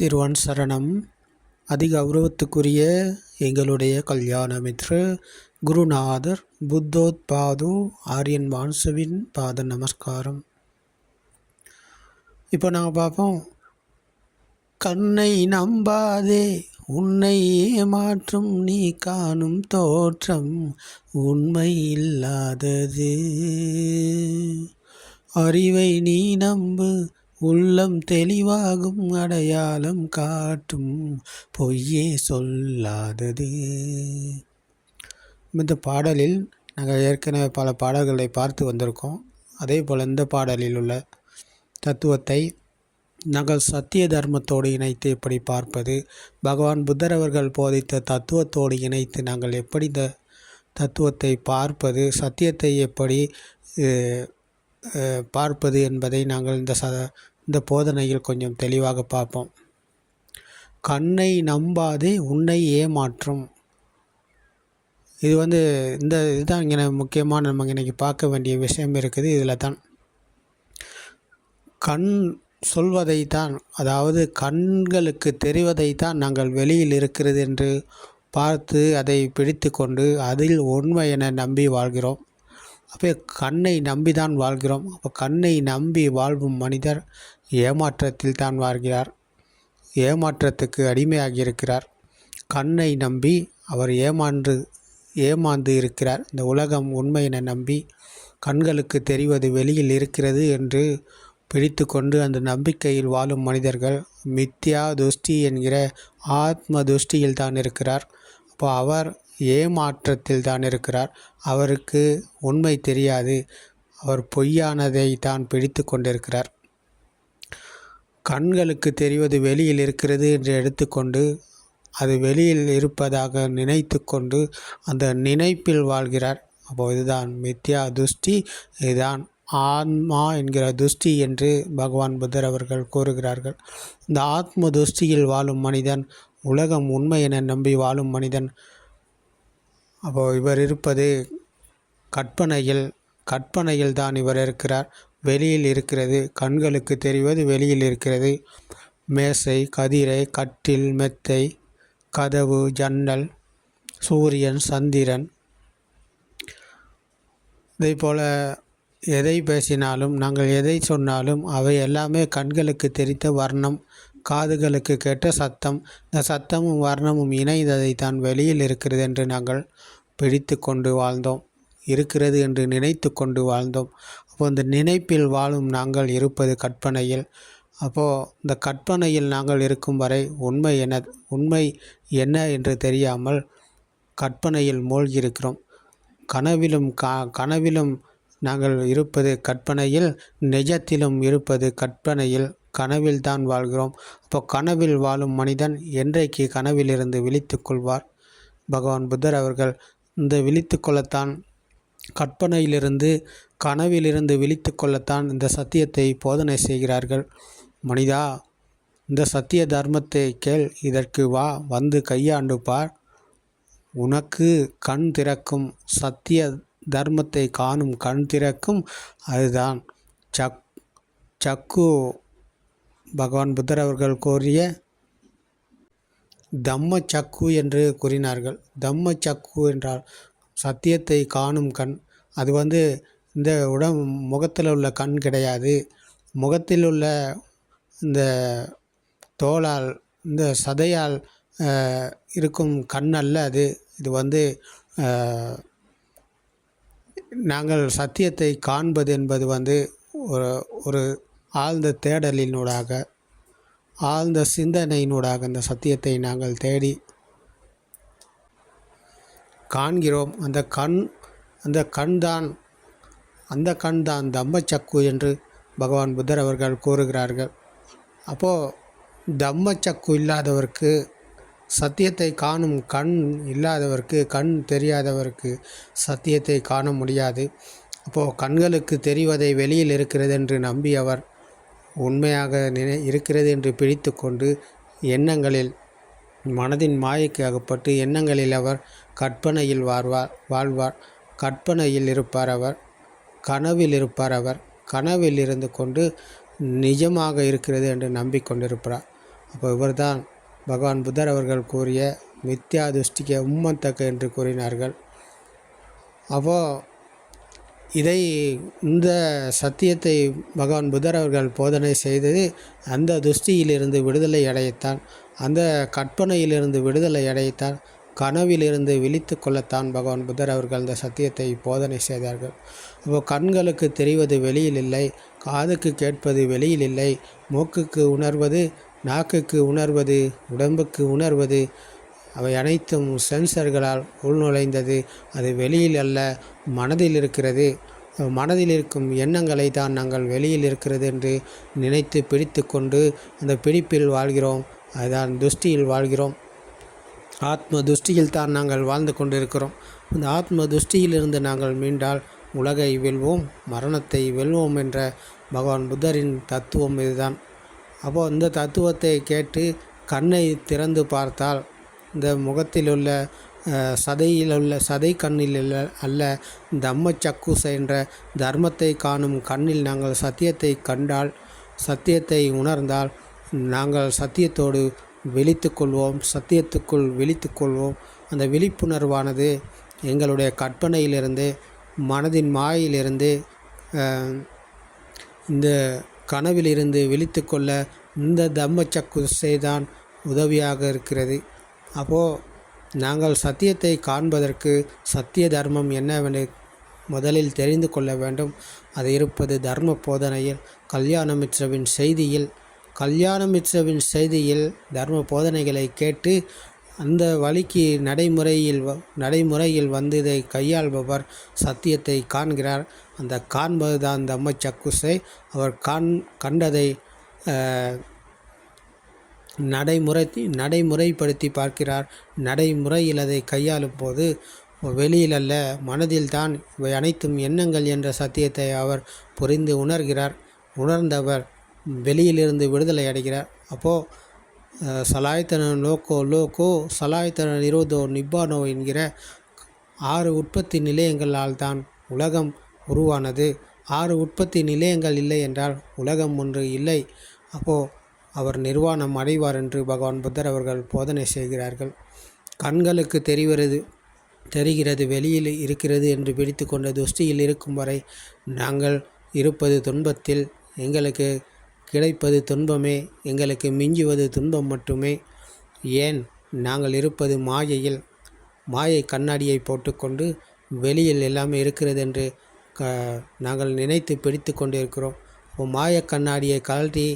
திருவன் சரணம். அதிக கௌரவத்துக்குரிய எங்களுடைய கல்யாண மித்ரு குருநாதர் புத்தோத்பாது ஆரியன் வான்சுவின் பாத நமஸ்காரம். இப்போ நாங்கள் பார்ப்போம். கண்ணை நம்பாதே உன்னை ஏமாற்றும் நீ காணும் தோற்றம் உண்மை இல்லாதது. அறிவை நீ நம்பு உள்ளம் தெளிவாகும் அடையாளம் காட்டும் பொய்யே சொல்லாதது. இந்த பாடலில் நாங்கள் ஏற்கனவே பல பாடல்களை பார்த்து வந்திருக்கோம். அதே போல் இந்த பாடலில் உள்ள தத்துவத்தை நாங்கள் சத்திய தர்மத்தோடு இணைத்து எப்படி பார்ப்பது பகவான் புத்தர் அவர்கள் போதித்த தத்துவத்தோடு இணைத்து நாங்கள் எப்படி இந்த தத்துவத்தை பார்ப்பது சத்தியத்தை எப்படி பார்ப்பது என்பதை நாங்கள் இந்த ச இந்த போதனையில் கொஞ்சம் தெளிவாக பார்ப்போம். கண்ணை நம்பாதே உன்னை ஏமாற்றும். இது வந்து இந்த இதுதான் இங்கே முக்கியமான நம்ம இன்றைக்கி பார்க்க வேண்டிய விஷயம் இருக்குது இதில் தான். கண் சொல்வதை தான் அதாவது கண்களுக்கு தெரிவதை தான் நாங்கள் வெளியில் இருக்கிறது என்று பார்த்து அதை பிடித்து கொண்டு அதில் உண்மை என நம்பி வாழ்கிறோம். அப்போ கண்ணை நம்பி தான் வாழ்கிறோம். அப்போ கண்ணை நம்பி வாழ்வும் மனிதர் ஏமாற்றத்தில் தான் வாழ்கிறார். ஏமாற்றத்துக்கு அடிமையாகி இருக்கிறார் கண்ணை நம்பி அவர் ஏமாந்து ஏமாந்து இருக்கிறார். இந்த உலகம் உண்மையினை நம்பி கண்களுக்கு தெரிவது வெளியில் இருக்கிறது என்று பிடித்து கொண்டு அந்த நம்பிக்கையில் வாழும் மனிதர்கள் மித்யா துஷ்டி என்கிற ஆத்ம துஷ்டியில் தான் இருக்கிறார். அப்போ அவர் ஏமாற்றத்தில் தான் இருக்கிறார். அவருக்கு உண்மை தெரியாது. அவர் பொய்யானதை தான் பிடித்து கொண்டிருக்கிறார். கண்களுக்கு தெரிவது வெளியில் இருக்கிறது என்று எடுத்துக்கொண்டு அது வெளியில் இருப்பதாக நினைத்து கொண்டு அந்த நினைப்பில் வாழ்கிறார். அப்போ இதுதான் மித்யா துஷ்டி இதுதான் ஆத்மா என்கிற துஷ்டி என்று பகவான் புத்தர் அவர்கள் கூறுகிறார்கள். இந்த ஆத்ம துஷ்டியில் வாழும் மனிதன் உலகம் உண்மை என நம்பி வாழும் மனிதன் அப்போது இவர் இருப்பது கற்பனையில் கற்பனையில் தான் இவர் இருக்கிறார். வெளியில் இருக்கிறது கண்களுக்கு தெரிவது வெளியில் இருக்கிறது. மேசை கதிரை கட்டில் மெத்தை கதவு ஜன்னல் சூரியன் சந்திரன். இதே போல் எதை பேசினாலும் நாங்கள் எதை சொன்னாலும் அவை எல்லாமே கண்களுக்கு தெரித்த வர்ணம். காதுகளுக்கு கேட்ட சத்தம் இந்த சத்தமும் வர்ணமும் இணைந்ததை தான் வெளியில் இருக்கிறது என்று நாங்கள் பிடித்து கொண்டு வாழ்ந்தோம். இருக்கிறது என்று நினைத்து கொண்டு வாழ்ந்தோம். அப்போ இந்த நினைப்பில் வாழும் நாங்கள் இருப்பது கற்பனையில். அப்போது இந்த கற்பனையில் நாங்கள் இருக்கும் வரை உண்மை என உண்மை என்ன என்று தெரியாமல் கற்பனையில் மூழ்கியிருக்கிறோம். கனவிலும் கா கனவிலும் நாங்கள் இருப்பது கற்பனையில் நிஜத்திலும் இருப்பது கற்பனையில். கனவில் தான் வாழ்கிறோம். அப்போ கனவில் வாழும் மனிதன் என்றைக்கு கனவிலிருந்து விழித்து கொள்வார் பகவான் புத்தர் அவர்கள் இந்த விழித்து கொள்ளத்தான் கற்பனையிலிருந்து கனவிலிருந்து விழித்து கொள்ளத்தான் இந்த சத்தியத்தை போதனை செய்கிறார்கள். மனிதா இந்த சத்திய தர்மத்தை கேள் இதற்கு வா வந்து கையாண்டு பார். உனக்கு கண் திறக்கும் சத்திய தர்மத்தை காணும் கண் திறக்கும் அதுதான். சக் சக்கு பகவான் புத்தர் அவர்கள் கோரிய தம்ம சக்கு என்று கூறினார்கள். தம்ம சக்கு என்றால் சத்தியத்தை காணும் கண். அது வந்து இந்த உடம் முகத்தில் உள்ள கண் கிடையாது. முகத்தில் உள்ள இந்த தோளால் இந்த சதையால் இருக்கும் கண் அல்ல அது. இது வந்து நாங்கள் சத்தியத்தை காண்பது என்பது வந்து ஒரு ஒரு ஆழ்ந்த தேடலினூடாக ஆழ்ந்த சிந்தனையினூடாக அந்த சத்தியத்தை நாங்கள் தேடி காண்கிறோம். அந்த கண் அந்த கண்தான் அந்த கண் தான் தம்மச்சக்கு என்று பகவான் புத்தர் அவர்கள் கூறுகிறார்கள். அப்போது தம்மச்சக்கு இல்லாதவருக்கு சத்தியத்தை காணும் கண் இல்லாதவருக்கு கண் தெரியாதவருக்கு சத்தியத்தை காண முடியாது. அப்போது கண்களுக்கு தெரிவதை வெளியில் இருக்கிறது என்று நம்பி அவர் உண்மையாக நினை இருக்கிறது என்று பிடித்து கொண்டு எண்ணங்களில் மனதின் மாயைக்கு அகப்பட்டு எண்ணங்களில் அவர் கற்பனையில் வாழ்வார் வாழ்வார். கற்பனையில் இருப்பார் அவர் கனவில் இருப்பார் அவர் கனவில் இருந்து கொண்டு நிஜமாக இருக்கிறது என்று நம்பிக்கொண்டிருப்பார். அப்போ இவர்தான் பகவான் புத்தர் அவர்கள் கூறிய மித்யா துஷ்டிக்க உம்மத்தக்க என்று கூறினார்கள். அப்போது இதை இந்த சத்தியத்தை பகவான் புத்தர் அவர்கள் போதனை செய்தது அந்த துஷ்டியிலிருந்து விடுதலை அடையத்தான் அந்த கற்பனையிலிருந்து விடுதலை அடையத்தான் கனவிலிருந்து விழித்து கொள்ளத்தான் பகவான் புத்தர் அவர்கள் இந்த சத்தியத்தை போதனை செய்தார்கள். அப்போ கண்களுக்கு தெரிவது வெளியில் இல்லை காதுக்கு கேட்பது வெளியில் இல்லை மூக்குக்கு உணர்வது நாக்குக்கு உணர்வது உடம்புக்கு உணர்வது அவை அனைத்தும் சென்சர்களால் உள்நுழைந்தது. அது வெளியில் அல்ல மனதில் இருக்கிறது. மனதில் இருக்கும் எண்ணங்களை தான் நாங்கள் வெளியில் இருக்கிறது என்று நினைத்து பிடித்து கொண்டு அந்த பிடிப்பில் வாழ்கிறோம். அதுதான் துஷ்டியில் வாழ்கிறோம். ஆத்ம துஷ்டியில் தான் நாங்கள் வாழ்ந்து கொண்டிருக்கிறோம். இந்த ஆத்ம துஷ்டியிலிருந்து நாங்கள் மீண்டால் உலகை வெல்வோம் மரணத்தை வெல்வோம் என்ற பகவான் புத்தரின் தத்துவம் இதுதான். அப்போது இந்த தத்துவத்தை கேட்டு கண்ணை திறந்து பார்த்தால் இந்த முகத்தில் உள்ள சதையில் உள்ள சதை கண்ணில் அல்ல தம்ம சக்குச என்ற தர்மத்தை காணும் கண்ணில் நாங்கள் சத்தியத்தை கண்டால் சத்தியத்தை உணர்ந்தால் நாங்கள் சத்தியத்தோடு விழித்து கொள்வோம் சத்தியத்துக்குள் விழித்து கொள்வோம். அந்த விழிப்புணர்வானது எங்களுடைய கற்பனையிலிருந்து மனதின் மாயிலிருந்து இந்த கனவிலிருந்து விழித்து கொள்ள இந்த தம்ம சக்குசை தான் உதவியாக இருக்கிறது. அப்போது நாங்கள் சத்தியத்தை காண்பதற்கு சத்திய தர்மம் என்னவென்று முதலில் தெரிந்து கொள்ள வேண்டும். அது இருப்பது தர்ம போதனையில் கல்யாணமித்ரவின் செய்தியில் கல்யாணமித்ரவின் செய்தியில் தர்ம போதனைகளை கேட்டு அந்த வழிக்கு நடைமுறையில் நடைமுறையில் வந்து இதை கையாள்பவர் சத்தியத்தை காண்கிறார். அந்த காண்பது தான் தம்ம சக்குசை அவர் காண் கண்டதை நடைமுறை நடைமுறைப்படுத்தி பார்க்கிறார். நடைமுறையில் அதை கையாளும் போது வெளியில் அல்ல மனதில் தான் இவை அனைத்தும் எண்ணங்கள் என்ற சத்தியத்தை அவர் புரிந்து உணர்கிறார். உணர்ந்தவர் வெளியிலிருந்து விடுதலை அடைகிறார். அப்போது சலாய்த்தன லோக்கோ லோக்கோ சலாய்த்தன நிரோதோ நிப்பானோ என்கிற ஆறு உற்பத்தி நிலையங்களால் தான் உலகம் உருவானது. ஆறு உற்பத்தி நிலையங்கள் இல்லை என்றால் உலகம் ஒன்று இல்லை. அப்போது அவர் நிர்வாணம் அடைவார் என்று பகவான் புத்தர் அவர்கள் போதனை செய்கிறார்கள். கண்களுக்கு தெரிவது தெரிகிறது வெளியில் இருக்கிறது என்று பிடித்து கொண்ட துஷ்டியில் இருக்கும் வரை நாங்கள் இருப்பது துன்பத்தில் எங்களுக்கு கிடைப்பது துன்பமே எங்களுக்கு மிஞ்சுவது துன்பம் மட்டுமே. ஏன்? நாங்கள் இருப்பது மாயையில் மாயை கண்ணாடியை போட்டுக்கொண்டு வெளியில் எல்லாமே இருக்கிறது என்று க நாங்கள் நினைத்து பிடித்து கொண்டிருக்கிறோம் மாய கண்ணாடியை கழட்டி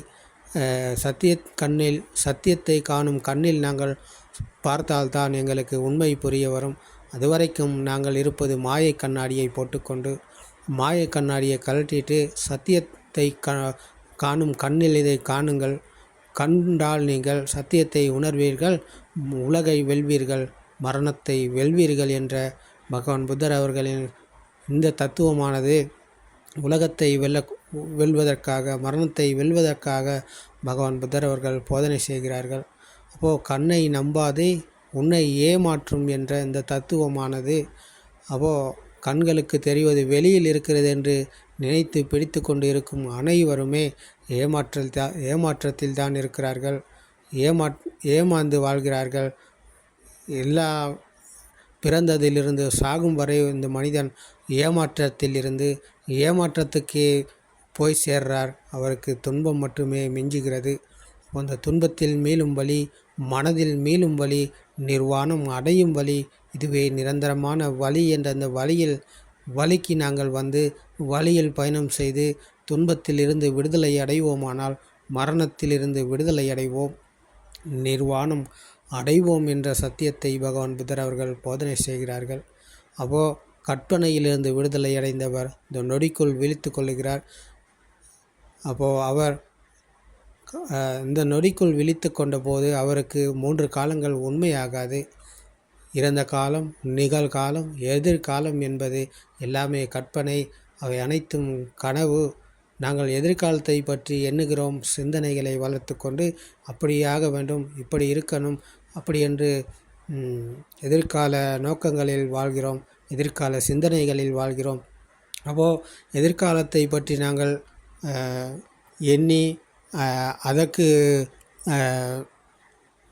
சத்திய கண்ணில் சத்தியத்தை காணும் கண்ணில் நாங்கள் பார்த்தால்தான் எங்களுக்கு உண்மை புரிய வரும். அதுவரைக்கும் நாங்கள் இருப்பது மாயை கண்ணாடியை போட்டுக்கொண்டு மாயை கண்ணாடியை கழட்டிட்டு சத்தியத்தை க காணும் கண்ணில் இதை காணுங்கள். கண்டால் நீங்கள் சத்தியத்தை உணர்வீர்கள் உலகை வெல்வீர்கள் மரணத்தை வெல்வீர்கள் என்ற பகவான் புத்தர் அவர்களின் இந்த தத்துவமானது உலகத்தை வெல்ல வெல்வதற்காக மரணத்தை வெல்வதற்காக பகவான் புத்தர் அவர்கள் போதனை செய்கிறார்கள். அப்போது கண்ணை நம்பாதே உன்னை ஏமாற்றும் என்ற இந்த தத்துவமானது அப்போது கண்களுக்கு தெரிவது வெளியில் இருக்கிறது என்று நினைத்து பிடித்து கொண்டு இருக்கும் அனைவருமே ஏமாற்றல் தான் ஏமாற்றத்தில் தான் இருக்கிறார்கள். ஏமா ஏமாந்து வாழ்கிறார்கள். எல்லா பிறந்ததிலிருந்து சாகும் வரை இந்த மனிதன் ஏமாற்றத்தில் இருந்து ஏமாற்றத்துக்கே போய் சேர்றார். அவருக்கு துன்பம் மட்டுமே மிஞ்சுகிறது. அந்த துன்பத்தில் மீளும் வழி மனதில் மீளும் வழி நிர்வாணம் அடையும் வழி இதுவே நிரந்தரமான வழி என்ற அந்த வழியில் வழிக்கு நாங்கள் வந்து வழியில் பயணம் செய்து துன்பத்திலிருந்து விடுதலை அடைவோமானால் மரணத்திலிருந்து விடுதலை அடைவோம். நிர்வாணம் அடைவோம் என்ற சத்தியத்தை பகவான் புத்தர் அவர்கள் போதனை செய்கிறார்கள். அப்போ கற்பனையிலிருந்து விடுதலை அடைந்தவர் இந்த நொடிக்குள் விழித்து கொள்ளுகிறார். அப்போது அவர் இந்த நொடிக்குள் விழித்து கொண்டபோது அவருக்கு மூன்று காலங்கள் உண்மையாகாது. இறந்த காலம் நிகழ்காலம் எதிர்காலம் என்பது எல்லாமே கற்பனை. அவை அனைத்தும் கனவு. நாங்கள் எதிர்காலத்தை பற்றி எண்ணுகிறோம். சிந்தனைகளை வளர்த்து கொண்டு அப்படியாக வேண்டும் இப்படி இருக்கணும் அப்படி என்று எதிர்கால நோக்கங்களில் வாழ்கிறோம் எதிர்கால சிந்தனைகளில் வாழ்கிறோம். அப்போது எதிர்காலத்தை பற்றி நாங்கள் எண்ணி அதற்கு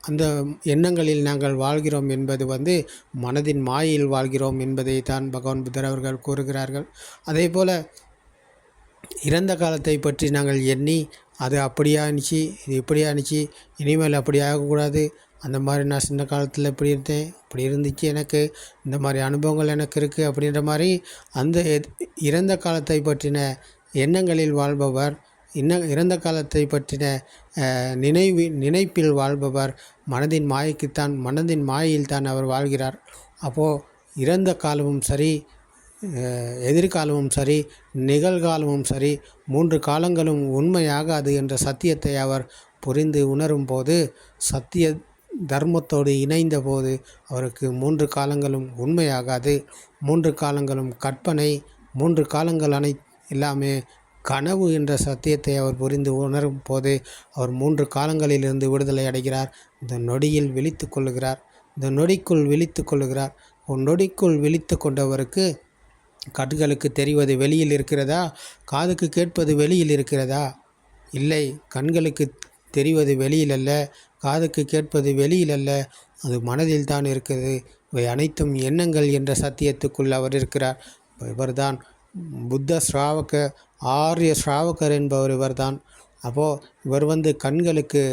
அந்த எண்ணங்களில் நாங்கள் வாழ்கிறோம் என்பது வந்து மனதின் மாயில் வாழ்கிறோம் என்பதை தான் பகவான் புத்தர் அவர்கள் கூறுகிறார்கள். அதே போல் இறந்த காலத்தை பற்றி நாங்கள் எண்ணி அது அப்படியா இருந்துச்சு இது இப்படியா இருந்துச்சு இனிமேல் அப்படி ஆகக்கூடாது அந்த மாதிரி நான் சின்ன காலத்தில் இப்படி இருந்தேன் இப்படி இருந்துச்சு எனக்கு இந்த மாதிரி அனுபவங்கள் எனக்கு இருக்குது அப்படின்ற மாதிரி அந்த இறந்த காலத்தை பற்றின எண்ணங்களில் வாழ்பவர் இன்ன இறந்த காலத்தை பற்றின நினைவு நினைப்பில் வாழ்பவர் மனதின் மாயைக்குத்தான் மனதின் மாயையில் தான் அவர் வாழ்கிறார். அப்போது இறந்த காலமும் சரி எதிர்காலமும் சரி நிகழ்காலமும் சரி மூன்று காலங்களும் உண்மையாகாது என்ற சத்தியத்தை அவர் புரிந்து உணரும் போது சத்திய தர்மத்தோடு இணைந்த போது அவருக்கு மூன்று காலங்களும் உண்மையாகாது. மூன்று காலங்களும் கற்பனை மூன்று காலங்கள் அனை எல்லாமே கனவு என்ற சத்தியத்தை அவர் புரிந்து உணரும் போது அவர் மூன்று காலங்களிலிருந்து விடுதலை அடைகிறார். இந்த நொடியில் விழித்து கொள்ளுகிறார். இந்த நொடிக்குள் விழித்து கொள்ளுகிறார். நொடிக்குள் விழித்து கொண்டவருக்கு கண்களுக்கு தெரிவது வெளியில் இருக்கிறதா? காதுக்கு கேட்பது வெளியில் இருக்கிறதா? இல்லை கண்களுக்கு தெரிவது வெளியில் அல்ல காதுக்கு கேட்பது வெளியில் அல்ல. அது மனதில் தான் இருக்குது இவை அனைத்தும் எண்ணங்கள் என்ற சத்தியத்துக்குள் அவர் இருக்கிறார். இவர்தான் புத்த ஸ்ராவக ஆரிய ஸ்ராவகர் என்பவர் இவர்தான். அப்போது இவர் வந்து கண்களுக்கு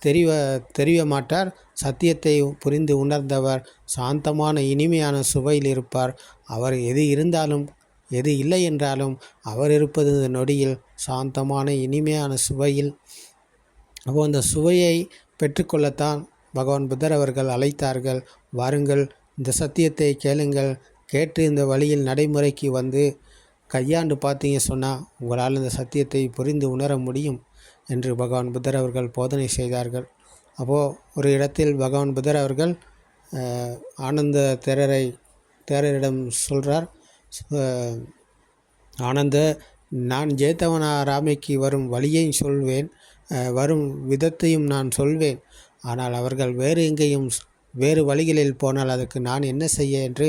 தெரிய தெரிய மாட்டார் சத்தியத்தை புரிந்து உணர்ந்தவர் சாந்தமான இனிமையான சுவையில் இருப்பார். அவர் எது இருந்தாலும் எது இல்லை என்றாலும் அவர் இருப்பது நொடியில் சாந்தமான இனிமையான சுவையில். அப்போது அந்த சுவையை பெற்றுக்கொள்ளத்தான் பகவான் புத்தர் அவர்கள் அழைத்தார்கள். வாருங்கள் இந்த சத்தியத்தை கேளுங்கள் கேட்டு இந்த வழியில் நடைமுறைக்கு வந்து கையாண்டு பார்த்தீங்க சொன்னால் உங்களால் இந்த சத்தியத்தை புரிந்து உணர முடியும் என்று பகவான் புத்தர் அவர்கள் போதனை செய்தார்கள். அப்போது ஒரு இடத்தில் பகவான் புத்தர் அவர்கள் ஆனந்த தேரரை தேரரிடம் சொல்கிறார் ஆனந்த நான் ஜேத்தவனா ராமைக்கு வரும் வழியையும் சொல்வேன் வரும் விதத்தையும் நான் சொல்வேன். ஆனால் அவர்கள் வேறு எங்கேயும் வேறு வழிகளில் போனால் அதுக்கு நான் என்ன செய்ய? என்று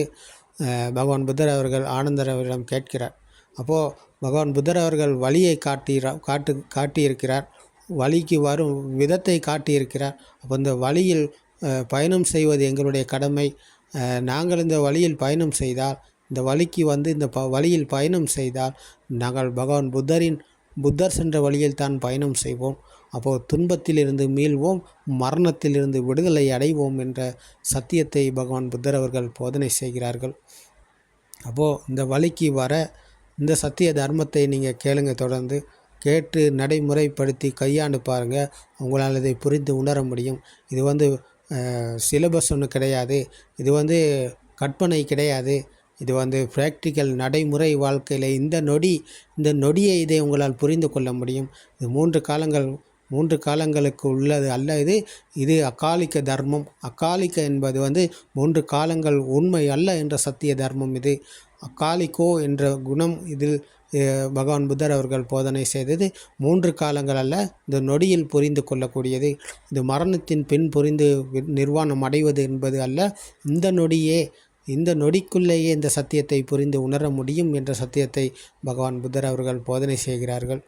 பகவான் புத்தர் அவர்கள் ஆனந்தர் அவரிடம் கேட்கிறார். அப்போது பகவான் புத்தர் அவர்கள் வழியை காட்டி காட்டு காட்டியிருக்கிறார். வழிக்கு வரும் விதத்தை காட்டியிருக்கிறார். அப்போ இந்த வழியில் பயணம் செய்வது எங்களுடைய கடமை. நாங்கள் இந்த வழியில் பயணம் செய்தால் இந்த வழிக்கு வந்து இந்த ப வழியில் பயணம் செய்தால் நாங்கள் பகவான் புத்தரின் புத்தர் சென்ற வழியில் தான் பயணம் செய்வோம். அப்போது துன்பத்திலிருந்து மீள்வோம் மரணத்திலிருந்து விடுதலை அடைவோம் என்ற சத்தியத்தை பகவான் புத்தர் அவர்கள் போதனை செய்கிறார்கள். அப்போது இந்த வழிக்கு வர இந்த சத்திய தர்மத்தை நீங்கள் கேளுங்க தொடர்ந்து. கேட்டு நடைமுறைப்படுத்தி கையாண்டு பாருங்கள் உங்களால் இதை புரிந்து உணர முடியும். இது வந்து சிலபஸ் ஒன்று கிடையாது. இது வந்து கற்பனை கிடையாது. இது வந்து ப்ராக்டிக்கல் நடைமுறை வாழ்க்கையில் இந்த நொடி இந்த நொடியை இதை உங்களால் புரிந்து கொள்ள முடியும். இது மூன்று காலங்கள் மூன்று காலங்களுக்கு உள்ளது அல்ல இது. இது அக்காலிக்க தர்மம். அக்காலிக்க என்பது வந்து மூன்று காலங்கள் உண்மை அல்ல என்ற சத்திய தர்மம் இது. அக்காலிக்கோ என்ற குணம் இதில் பகவான் புத்தர் அவர்கள் போதனை செய்தது. மூன்று காலங்கள் அல்ல இந்த நொடியில் புரிந்து கொள்ளக்கூடியது. இது மரணத்தின் பின் புரிந்து நிர்வாணம் அடைவது என்பது அல்ல. இந்த நொடியே இந்த நொடிக்குள்ளேயே இந்த சத்தியத்தை புரிந்து உணர முடியும் என்ற சத்தியத்தை பகவான் புத்தர் அவர்கள் போதனை செய்கிறார்கள்.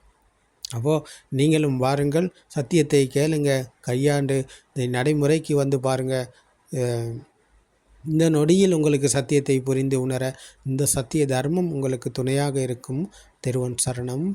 அப்போது நீங்களும் வாருங்கள் சத்தியத்தை கேளுங்க கையாண்டு இதை நடைமுறைக்கு வந்து பாருங்கள் இந்த நொடியில் உங்களுக்கு சத்தியத்தை புரிந்து உணர இந்த சத்திய தர்மம் உங்களுக்கு துணையாக இருக்கும். திருவன் சரணம்.